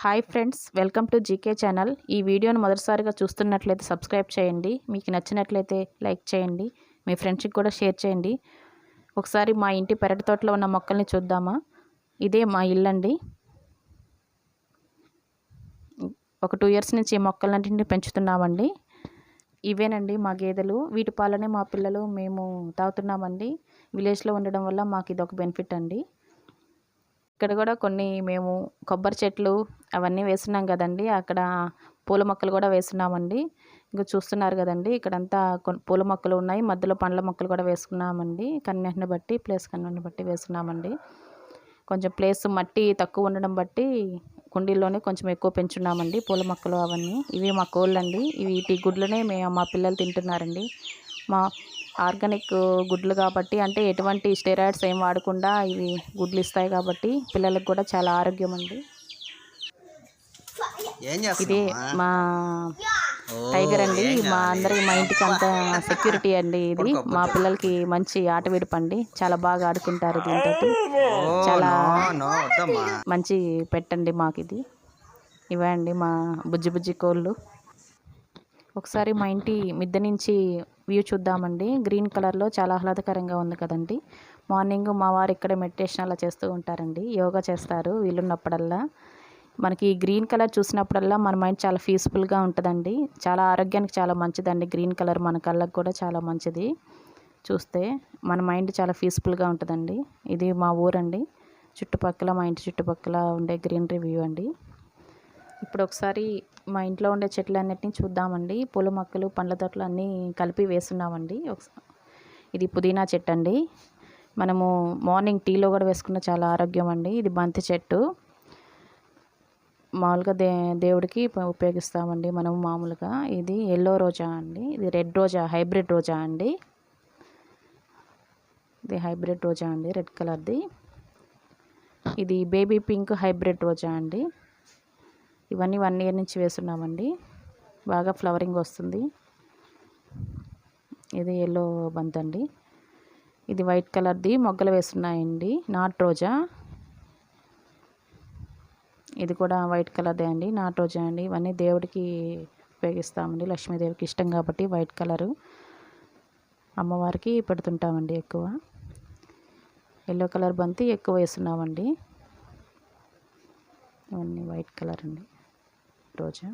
Hi friends welcome to GK channel. ఈ వీడియోను మొదటిసారిగా చూస్తున్నట్లయితే సబ్స్క్రైబ్ చేయండి. మీకు నచ్చినట్లయితే లైక్ చేయండి. మీ ఫ్రెండ్స్కి కూడా షేర్ చేయండి. ఒకసారి మా ఇంటి పెరటి తోటలో ఉన్న మొక్కల్ని చూద్దామా? ఇదే మా ఇల్లు అండి ఒక టూ ఇయర్స్ నుంచి ఈ మొక్కలన్నింటినీ పెంచుతున్నామండి. ఇవేనండి మా గేదెలు. వీటి పాలనే మా పిల్లలు మేము తాగుతున్నామండి. విలేజ్లో ఉండడం వల్ల మాకు ఇది ఒక బెనిఫిట్ అండి. ఇక్కడ కూడా కొన్ని మేము కొబ్బరి చెట్లు అవన్నీ వేస్తున్నాం కదండి. అక్కడ పూల మొక్కలు కూడా వేస్తున్నామండి. ఇంకా చూస్తున్నారు కదండి ఇక్కడంతా పూల మొక్కలు ఉన్నాయి. మధ్యలో పండ్ల మొక్కలు కూడా వేసుకున్నామండి. కన్యాన్ని బట్టి ప్లేస్ కన్యాన్ని బట్టి వేసుకున్నామండి కొంచెం ప్లేస్ మట్టి తక్కువ ఉండడం బట్టి కుండీల్లోనే కొంచెం ఎక్కువ పెంచున్నామండి పూల మొక్కలు అవన్నీ. ఇవి మా కోళ్ళండి. ఇవి వీటి గుడ్లనే మేము మా పిల్లలు తింటున్నారండి. మా ఆర్గానిక్ గుడ్లు కాబట్టి అంటే ఎటువంటి స్టెరాయిడ్స్ ఏం వాడకుండా ఇవి గుడ్లు ఇస్తాయి కాబట్టి పిల్లలకు కూడా చాలా ఆరోగ్యం అండి ఇదే మా టైగర్ అండి. మా అందరికి మా ఇంటికి అంత సెక్యూరిటీ అండి ఇది. మా పిల్లలకి మంచి ఆట విడుపండి. చాలా బాగా ఆడుకుంటారు దీంతో చాలా మంచి పెట్టండి మాకు ఇది. ఇవే అండి మా బుజ్జి బుజ్జి కోళ్ళు. ఒకసారి మా ఇంటి మిద్దె నుంచి వ్యూ చూద్దామండి. గ్రీన్ కలర్లో చాలా ఆహ్లాదకరంగా ఉంది కదండి. మార్నింగ్ మా వారు ఇక్కడ మెడిటేషన్ అలా చేస్తూ ఉంటారండి. యోగా చేస్తారు వీలున్నప్పుడల్లా. మనకి ఈ గ్రీన్ కలర్ చూసినప్పుడల్లా మన మైండ్ చాలా పీస్ఫుల్గా ఉంటుందండి. చాలా ఆరోగ్యానికి చాలా మంచిదండి. గ్రీన్ కలర్ మన కళ్ళకు కూడా చాలా మంచిది. చూస్తే మన మైండ్ చాలా పీస్ఫుల్గా ఉంటుందండి. ఇది మా ఊరండి. చుట్టుపక్కల మా ఇంటి చుట్టుపక్కల ఉండే గ్రీనరీ వ్యూ అండి. ఇప్పుడు ఒకసారి మా ఇంట్లో ఉండే చెట్లన్నిటిని చూద్దామండి. పూల మొక్కలు పండ్ల తోటలు అన్నీ కలిపి వేస్తున్నామండి. ఒకసారి ఇది పుదీనా చెట్టు అండి మనము మార్నింగ్ టీలో కూడా వేసుకున్న చాలా ఆరోగ్యం అండి ఇది బంతి చెట్టు. మామూలుగా దే దేవుడికి ఉపయోగిస్తామండి మనం మామూలుగా. ఇది ఎల్లో రోజా అండి. ఇది రెడ్ రోజా హైబ్రిడ్ రోజా అండి. ఇది హైబ్రిడ్ రోజా అండి రెడ్ కలర్ది. ఇది బేబీ పింక్ హైబ్రిడ్ రోజా అండి. ఇవన్నీ వన్ ఇయర్ నుంచి వేస్తున్నామండి. బాగా ఫ్లవరింగ్ వస్తుంది. ఇది ఎల్లో బంత్ అండి. ఇది వైట్ కలర్ది మొగ్గలు వేస్తున్నాయండి. నాట్ రోజా. ఇది కూడా వైట్ కలర్దే అండి. నాట్ రోజా అండి. ఇవన్నీ దేవుడికి ఉపయోగిస్తామండి. లక్ష్మీదేవికి ఇష్టం కాబట్టి వైట్ కలరు అమ్మవారికి పెడుతుంటామండి ఎక్కువ. ఎల్లో కలర్ బంతి ఎక్కువ వేస్తున్నామండి. ఇవన్నీ వైట్ కలర్ అండి. రోజా.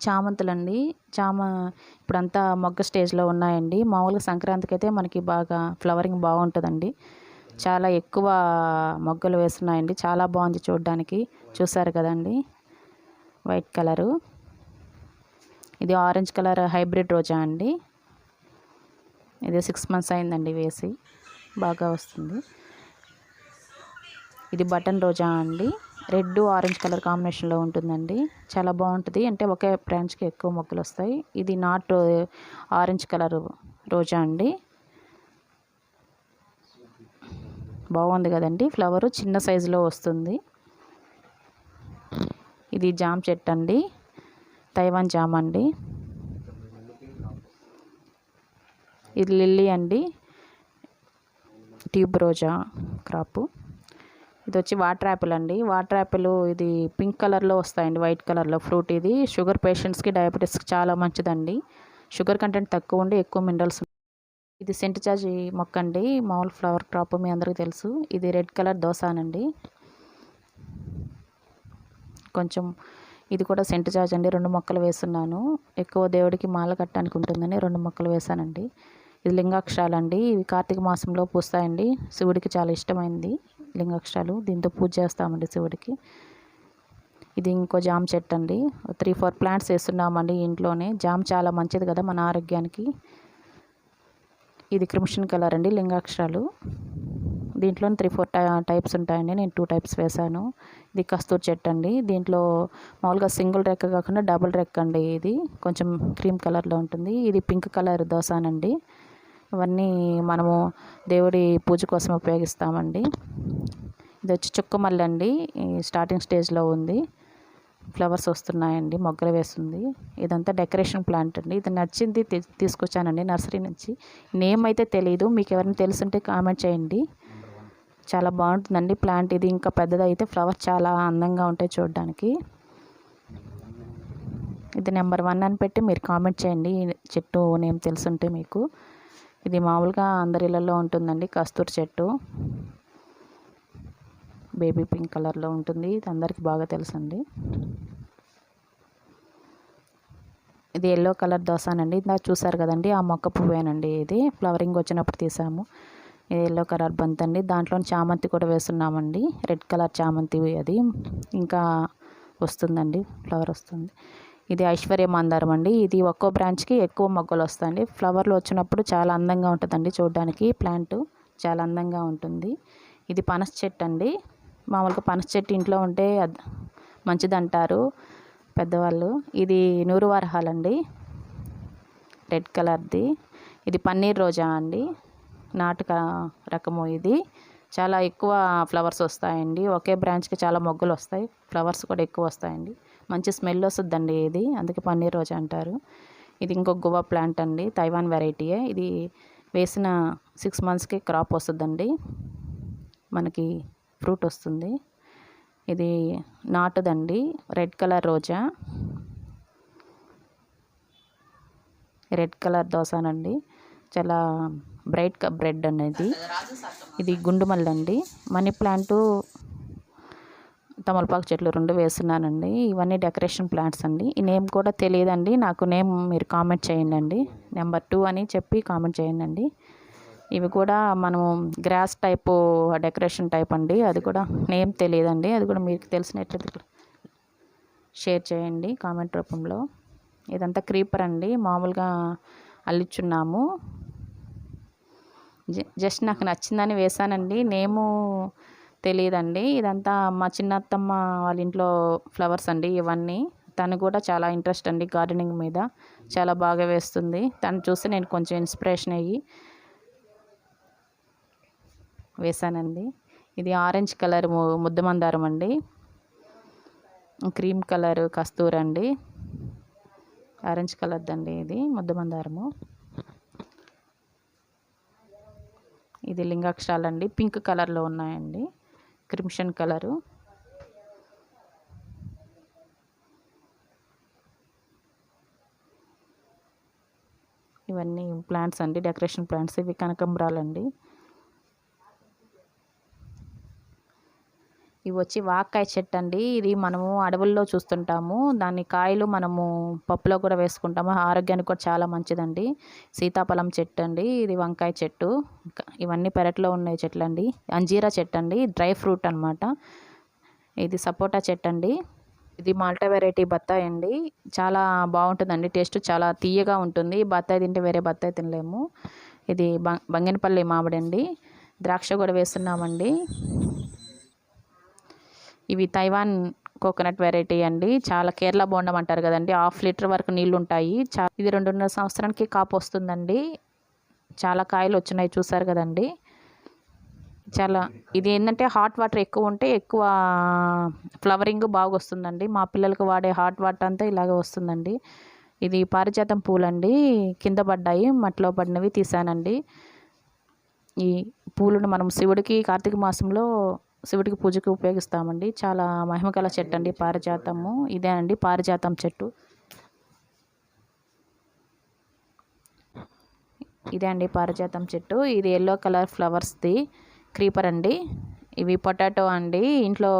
చామంతులండి. చామ ఇప్పుడంతా మొగ్గ స్టేజ్లో ఉన్నాయండి. మామూలుగా సంక్రాంతికి అయితే మనకి బాగా ఫ్లవరింగ్ బాగుంటుందండి. చాలా ఎక్కువ మొగ్గలు వేస్తున్నాయండి. చాలా బాగుంది చూడడానికి. చూసారు కదండి? White colour. ఇది ఆరెంజ్ కలర్ హైబ్రిడ్ రోజా అండి. ఇది సిక్స్ మంత్స్ అయిందండి వేసి. బాగా వస్తుంది. ఇది బటన్ రోజా అండి. రెడ్ ఆరెంజ్ కలర్ కాంబినేషన్లో ఉంటుందండి. చాలా బాగుంటుంది. అంటే ఒకే బ్రాంచ్కి ఎక్కువ మొక్కలు వస్తాయి ఇది నాట్ ఆరెంజ్ కలర్ రోజా అండి. బాగుంది కదండి. ఫ్లవర్ చిన్న సైజులో వస్తుంది. ఇది జామ్ చెట్టు అండి. తైవాన్ జామ్ అండి. ఇది లిల్లీ అండి. ట్యూబ్ రోజా క్రాపు. ఇది వచ్చి వాటర్ యాపిల్ అండి. వాటర్ యాపిల్ ఇది పింక్ కలర్లో వస్తాయండి. వైట్ కలర్లో ఫ్రూట్ ఇది. షుగర్ పేషెంట్స్కి డయాబెటీస్కి చాలా మంచిదండి. షుగర్ కంటెంట్ తక్కువ ఉండి ఎక్కువ మినరల్స్ ఇది సెంట్ చార్జ్ మొక్క అండి. మామూలు ఫ్లవర్ క్రాప్ మీ అందరికీ తెలుసు. ఇది రెడ్ కలర్ దోసానండి కొంచెం ఇది కూడా సెంట్ చార్జ్ అండి. రెండు మొక్కలు వేస్తున్నాను. ఎక్కువ దేవుడికి మాల కట్టడానికి ఉంటుందని రెండు మొక్కలు వేసానండి ఇది లింగాక్షరాలండి. ఇవి కార్తీక మాసంలో పూస్తాయండి. శివుడికి చాలా ఇష్టమైంది. లింగాక్షరాలు. దీంతో పూజ చేస్తామండి శివుడికి. ఇది ఇంకో జామ చెట్టు అండి. త్రీ ఫోర్ ప్లాంట్స్ వేస్తున్నామండి ఇంట్లోనే. జామ చాలా మంచిది కదా మన ఆరోగ్యానికి. ఇది క్రిమిషన్ కలర్ అండి లింగాక్షరాలు. దీంట్లో త్రీ ఫోర్ టై టైప్స్ ఉంటాయండి. నేను టూ టైప్స్ వేశాను. ఇది కస్తూర్ చెట్టు అండి. దీంట్లో మామూలుగా సింగిల్ రెక్క కాకుండా డబుల్ రెక్క అండి ఇది. కొంచెం క్రీమ్ కలర్లో ఉంటుంది. ఇది పింక్ కలర్ దోసానండి ఇవన్నీ మనము దేవుడి పూజ కోసం ఉపయోగిస్తామండి. ఇది వచ్చి చుక్కమల్లి అండి. ఈ స్టార్టింగ్ స్టేజ్లో ఉంది. ఫ్లవర్స్ వస్తున్నాయండి. మొగ్గలు వేస్తుంది. ఇదంతా డెకరేషన్ ప్లాంట్ అండి. ఇది నచ్చింది తీసుకొచ్చానండి నర్సరీ నుంచి. నేమ్ అయితే తెలియదు మీకు ఎవరైనా తెలుసుంటే కామెంట్ చేయండి. చాలా బాగుంటుందండి ప్లాంట్ ఇది ఇంకా పెద్దదైతే ఫ్లవర్స్ చాలా అందంగా ఉంటాయి చూడడానికి. ఇది నెంబర్ వన్ అని పెట్టి మీరు కామెంట్ చేయండి. చెట్టు నేమ్ తెలుసుంటే మీకు. ఇది మామూలుగా అందరి ఇళ్ళల్లో ఉంటుందండి. కస్తూరి చెట్టు. బేబీ పింక్ కలర్లో ఉంటుంది. ఇది అందరికీ బాగా తెలుసండి. ఇది ఎల్లో కలర్ దోసానండి. ఇందాక చూసారు కదండి ఆ మొక్క పువ్వేనండి ఇది. ఫ్లవరింగ్ వచ్చినప్పుడు తీసాము. ఇది ఎల్లో కలర్ బంత్ అండి దాంట్లో చామంతి కూడా వేస్తున్నామండి. రెడ్ కలర్ చామంతి అది. ఇంకా వస్తుందండి ఫ్లవర్ వస్తుంది. ఇది ఐశ్వర్య మందారం అండి. ఇది ఒక్కో బ్రాంచ్కి ఎక్కువ మొగ్గలు వస్తాయండి. ఫ్లవర్లు వచ్చినప్పుడు చాలా అందంగా ఉంటుందండి చూడడానికి. ప్లాంట్ చాలా అందంగా ఉంటుంది. ఇది పనస చెట్టు అండి. మామూలుగా పనస చెట్టు ఇంట్లో ఉంటే మంచిదంటారు పెద్దవాళ్ళు. ఇది నూరు వరహాలండి రెడ్ కలర్ది ఇది పన్నీర్ రోజా అండి. నాటుక రకము ఇది. చాలా ఎక్కువ ఫ్లవర్స్ వస్తాయండి. ఒకే బ్రాంచ్కి చాలా మొగ్గలు వస్తాయి. ఫ్లవర్స్ కూడా ఎక్కువ వస్తాయండి. మంచి స్మెల్ వస్తుందండి ఇది. అందుకే పన్నీర్ రోజా అంటారు. ఇది ఇంకొక గువా ప్లాంట్ అండి. తైవాన్ వెరైటీయే. ఇది వేసిన సిక్స్ మంత్స్కి క్రాప్ వస్తుందండి. మనకి ఫ్రూట్ వస్తుంది. ఇది నాటుదండి. రెడ్ కలర్ రోజా. రెడ్ కలర్ దోసానండి. చాలా బ్రైట్ కప్ బ్రెడ్ అనేది. ఇది గుండుమల్లి అండి మనీ ప్లాంటు తమలపాకు చెట్లు రెండు వేస్తున్నానండి. ఇవన్నీ డెకరేషన్ ప్లాంట్స్ అండి. ఈ నేమ్ కూడా తెలియదండి. నాకు నేమ్ మీరు కామెంట్ చేయండి అండి నెంబర్ టూ అని చెప్పి కామెంట్ చేయండి అండి ఇవి కూడా మనం గ్రాస్ టైపు డెకరేషన్ టైప్ అండి. అది కూడా నేమ్ తెలియదండి. అది కూడా మీకు తెలిసినట్లయితే షేర్ చేయండి కామెంట్ రూపంలో. ఇదంతా క్రీపర్ అండి. మామూలుగా అల్లిచున్నాము జస్ట్ నాకు నచ్చిందని వేసానండి నేము తెలియదండి ఇదంతా మా చిన్నత్తమ్మ వాళ్ళ ఇంట్లో ఫ్లవర్స్ అండి ఇవన్నీ. తను కూడా చాలా ఇంట్రెస్ట్ అండి గార్డెనింగ్ మీద. చాలా బాగా వేస్తుంది. తను చూసి నేను కొంచెం ఇన్స్పిరేషన్ అయ్యి వేసానండి ఇది ఆరెంజ్ కలర్ ముద్ద మందారం అండి. క్రీమ్ కలర్ కస్తూర్ అండి ఆరెంజ్ కలర్ది అండి ఇది ముద్ద మందారము ఇది లింగాక్షరాలు అండి పింక్ కలర్లో ఉన్నాయండి. Crimson colour. ఇవన్నీ ప్లాంట్స్ అండి. డెకరేషన్ ప్లాంట్స్ ఇవి కనకంబరాలండి. ఇవి వచ్చి వాక్కాయ చెట్టు అండి ఇది మనము అడవుల్లో చూస్తుంటాము. దాని కాయలు మనము పప్పులో కూడా వేసుకుంటాము. ఆరోగ్యానికి కూడా చాలా మంచిదండి. సీతాఫలం చెట్టు అండి ఇది వంకాయ చెట్టు. ఇవన్నీ పెరట్లో ఉన్నాయి చెట్లు అండి అంజీరా చెట్టు అండి డ్రై ఫ్రూట్ అనమాట ఇది సపోటా చెట్టు అండి ఇది మాల్టా వెరైటీ బత్తాయి అండి. చాలా బాగుంటుందండి. టేస్ట్ చాలా తీయగా ఉంటుంది. బత్తాయి తింటే వేరే బత్తాయి తినలేము. ఇది బం బంగినపల్లి మామిడి అండి. ద్రాక్ష కూడా వేస్తున్నామండి. ఇవి తైవాన్ కోకోనట్ వెరైటీ అండి. చాలా కేరళ బోండం అంటారు కదండి. హాఫ్ లీటర్ వరకు నీళ్ళు ఉంటాయి చా ఇది రెండున్నర సంవత్సరానికి కాపు వస్తుందండి. చాలా కాయలు వచ్చినాయి చూసారు కదండి. చాలా ఇది ఏంటంటే హాట్ వాటర్ ఎక్కువ ఉంటే ఎక్కువ ఫ్లవరింగ్ బాగా వస్తుందండి. మా పిల్లలకు వాడే హాట్ వాటర్ అంతా ఇలాగే వస్తుందండి. ఇది పారిజాతం పూలండి. కింద పడ్డాయి మట్టిలో పడినవి తీసానండి. ఈ పూలను మనం శివుడికి కార్తీక మాసంలో శివుడికి పూజకి ఉపయోగిస్తామండి. చాలా మహిమగల చెట్టు అండి పారిజాతము. ఇదే అండి పారిజాతం చెట్టు. ఇదే అండి పారిజాతం చెట్టు. ఇది ఎల్లో కలర్ ఫ్లవర్స్ది క్రీపర్ అండి. ఇవి పొటాటో అండి. ఇంట్లో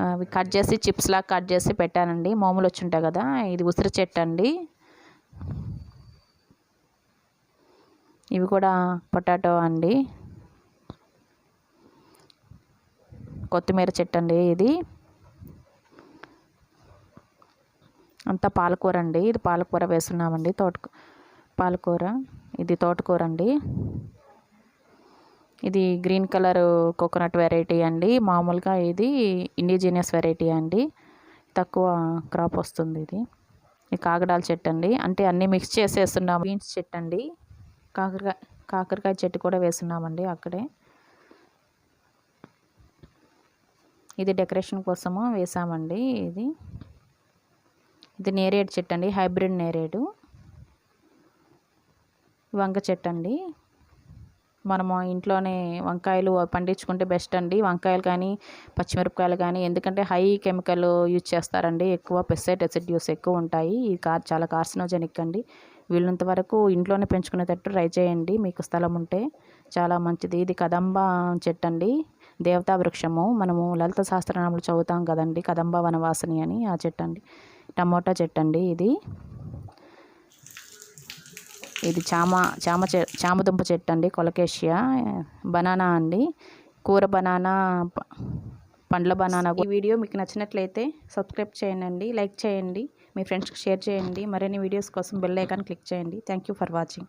అవి కట్ చేసి చిప్స్ లాగా కట్ చేసి పెట్టానండి. మామూలు వచ్చి ఉంటాయి కదా ఇది ఉసిరి చెట్టు అండి ఇవి కూడా పొటాటో అండి. కొత్తిమీర చెట్టు అండి ఇది. అంతా పాలకూర అండి. ఇది పాలకూర వేస్తున్నామండి. తోట పాలకూర. ఇది తోటకూర అండి. ఇది గ్రీన్ కలర్ కోకోనట్ వెరైటీ అండి. మామూలుగా ఇది ఇండిజినియస్ వెరైటీ అండి. తక్కువ క్రాప్ వస్తుంది ఇది. ఈ కాకడాల చెట్టు అండి. అంటే అన్నీ మిక్స్ చేసేస్తున్నాం. బీన్స్ చెట్టు అండి. కాకరకాయ కాకరకాయ చెట్టు కూడా వేస్తున్నామండి అక్కడే. ఇది డెకరేషన్ కోసము వేసామండి ఇది. ఇది నేరేడు చెట్టు అండి హైబ్రిడ్ నేరేడు. వంక చెట్టు అండి మనము ఇంట్లోనే వంకాయలు పండించుకుంటే బెస్ట్ అండి. వంకాయలు కానీ పచ్చిమిరపకాయలు కానీ ఎందుకంటే హై కెమికల్ యూజ్ చేస్తారండి. ఎక్కువ పెసైడ్ రెసిడ్యూస్ ఎక్కువ ఉంటాయి. ఈ కార్ చాలా కార్సినోజెనిక్ అండి. వీళ్ళంత వరకు ఇంట్లోనే పెంచుకునేటట్టు ట్రై చేయండి. మీకు స్థలం ఉంటే చాలా మంచిది. ఇది కదంబ చెట్టు అండి దేవతా వృక్షము మనము లలిత శాస్త్రనాములు చదువుతాం కదండి కదంబ వనవాసిని అని ఆ చెట్టు అండి టమోటా చెట్టు అండి ఇది. ఇది చామ చామ చె చామదుంప చెట్టు అండి కొలకేషియా బనానా అండి. కూర బనానా పండ్ల బనానా ఈ వీడియో మీకు నచ్చినట్లయితే సబ్స్క్రైబ్ చేయండి లైక్ చేయండి మీ ఫ్రెండ్స్కి షేర్ చేయండి మరిన్ని వీడియోస్ కోసం బెల్ ఐకాన్ క్లిక్ చేయండి. Thank you for watching.